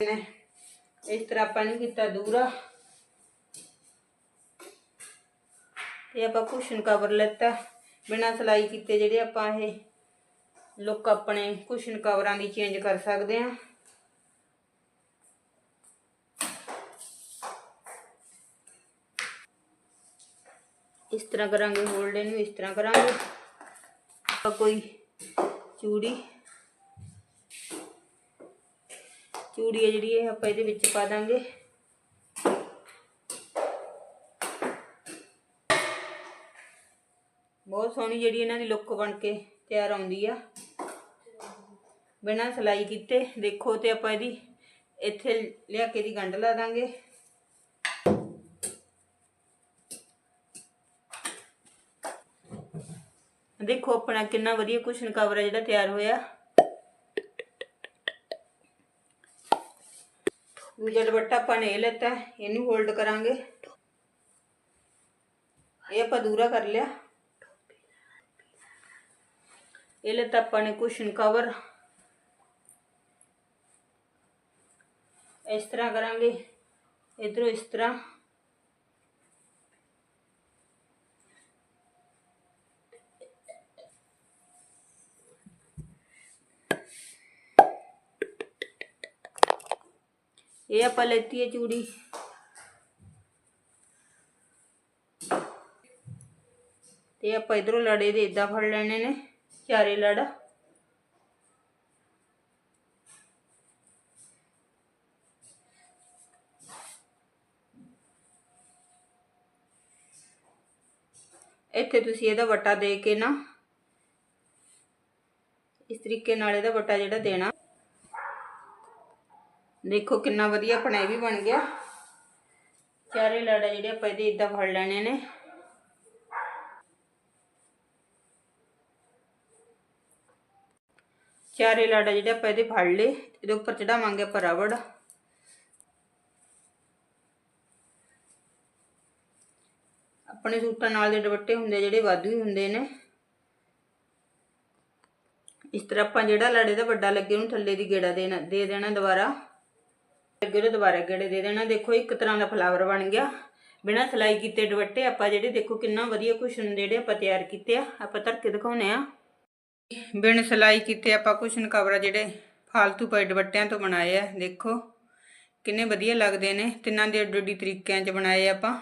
ਇਸ ਤਰ੍ਹਾਂ ਆਪਾਂ ਨੇ ਕੀਤਾ ਦੂਰਾ। ਤੇ ਆਪਾਂ ਕੁਸ਼ਨ ਕਵਰ ਲੈਤਾ। ਬਿਨਾਂ ਸਲਾਈ ਕੀਤੇ ਜਿਹੜੇ ਆਪਾਂ ਇਹ ਲੁੱਕ ਆਪਣੇ ਕੁਸ਼ਨ ਕਵਰਾਂ ਦੀ ਚੇਂਜ ਕਰ ਸਕਦੇ ਆ। ਇਸ ਤਰ੍ਹਾਂ ਕਰਾਂਗੇ ਹੋਲਡ ਇਹਨੂੰ, ਇਸ ਤਰ੍ਹਾਂ ਕਰਾਂਗੇ। ਆਪਾਂ ਕੋਈ ਚੂੜੀ ਤੂੜੀ ਹੈ ਜਿਹੜੀ ਇਹ ਆਪਾਂ ਇਹਦੇ ਵਿੱਚ ਪਾ ਦਾਂਗੇ। ਬਹੁਤ ਸੋਹਣੀ ਜਿਹੜੀ ਇਹਨਾਂ ਦੀ ਲੁੱਕ ਬਣ ਕੇ ਤਿਆਰ ਆਉਂਦੀ ਆ। ਬਿਨਾਂ ਸਲਾਈ ਕੀਤੇ ਦੇਖੋ ਤੇ ਆਪਾਂ ਇਹਦੀ, ਇੱਥੇ ਲਿਆ ਕੇ ਦੀ ਗੰਢ ਲਾ ਦਾਂਗੇ। ਦੇਖੋ ਆਪਣਾ ਕਿੰਨਾ ਵਧੀਆ ਕੁਸ਼ਨ ਕਵਰ ਹੈ ਜਿਹੜਾ ਤਿਆਰ ਹੋਇਆ। ਦੂਜਾ ਦੁਪੱਟਾ ਆਪਾਂ ਨੇ ਇਹ ਲੈਤਾ, ਇਹਨੂੰ ਹੋਲਡ ਕਰਾਂਗੇ। ਇਹ ਆਪਾਂ ਦੂਰਾ ਕਰ ਲਿਆ। ਇਹ ਲੈਤਾ ਆਪਾਂ ਨੇ ਕੁਸ਼ਨ ਕਵਰ ਇਸ ਤਰ੍ਹਾਂ ਕਰਾਂਗੇ। ਇਧਰੋਂ ਇਸ ਤਰ੍ਹਾਂ। ਇਹ ਆਪਾਂ ਲੈਤੀ ਹੈ ਚੂੜੀ। ਤੇ ਆਪਾਂ ਇਧਰੋਂ ਲੜੇ ਦੇ ਇਦਾਂ ਫੜ ਲੈਣੇ ਨੇ, ਚਾਰੇ ਲੜ। ਇੱਥੇ ਤੁਸੀਂ ਇਹਦਾ ਵਟਾ ਦੇ ਕੇ ਨਾ, ਇਸ ਤਰੀਕੇ ਨਾਲ ਇਹਦਾ ਵਟਾ ਜਿਹੜਾ ਦੇਣਾ। ਦੇਖੋ ਕਿੰਨਾ ਵਧੀਆ ਆਪਣਾ ਇਹ ਵੀ ਬਣ ਗਿਆ। ਚਾਰੇ ਲੜਾ ਜਿਹੜੇ ਆਪਾਂ ਇਹਦੇ ਇਦਾਂ ਫੜ ਲੈਣੇ ਨੇ। ਚਾਰੇ ਲਾੜਾ ਜਿਹੜੇ ਆਪਾਂ ਇਹਦੇ ਫੜ ਲਏ, ਇਹਦੇ ਉੱਪਰ ਚੜਾਵਾਂਗੇ ਆਪਾਂ ਰਬੜ ਆਪਣੇ ਸੂਟਾਂ ਨਾਲ ਦੇ ਦੁਪੱਟੇ ਹੁੰਦੇ ਜਿਹੜੇ ਵਾਧੂ ਹੀ ਹੁੰਦੇ ਨੇ। ਇਸ ਤਰ੍ਹਾਂ ਆਪਾਂ ਜਿਹੜਾ ਲੜੇ ਦਾ ਵੱਡਾ ਲੱਗੇ ਉਹਨੂੰ ਥੱਲੇ ਦੀ ਗੇੜਾ ਦੇਣਾ, ਦੇ ਦੇਣਾ ਦੁਬਾਰਾ। ਅੱਗੇ ਉਹਦੇ ਦੁਬਾਰਾ ਗੇੜੇ ਦੇ ਦੇਣਾ। ਦੇਖੋ, ਇੱਕ ਤਰ੍ਹਾਂ ਦਾ ਫਲਾਵਰ ਬਣ ਗਿਆ। ਬਿਨਾਂ ਸਲਾਈ ਕੀਤੇ ਦੁਪੱਟੇ, ਆਪਾਂ ਜਿਹੜੇ ਦੇਖੋ ਕਿੰਨਾ ਵਧੀਆ ਕੁਸ਼ਨ ਜਿਹੜੇ ਆਪਾਂ ਤਿਆਰ ਕੀਤੇ ਆ, ਆਪਾਂ ਧਰ ਕੇ ਦਿਖਾਉਨੇ ਆ। ਬਿਨ ਸਲਾਈ ਕੀਤੇ ਆਪਾਂ ਕੁਸ਼ਨ ਕਵਰ ਜਿਹੜੇ ਫਾਲਤੂ ਪਏ ਦੁਪੱਟਿਆਂ ਤੋਂ ਬਣਾਏ ਆ। ਦੇਖੋ, ਕਿੰਨੇ ਵਧੀਆ ਲੱਗਦੇ ਨੇ। ਤਿੰਨਾਂ ਦੇ ਅੱਡੋ ਅੱਡੀ ਤਰੀਕਿਆਂ 'ਚ ਬਣਾਏ ਆਪਾਂ।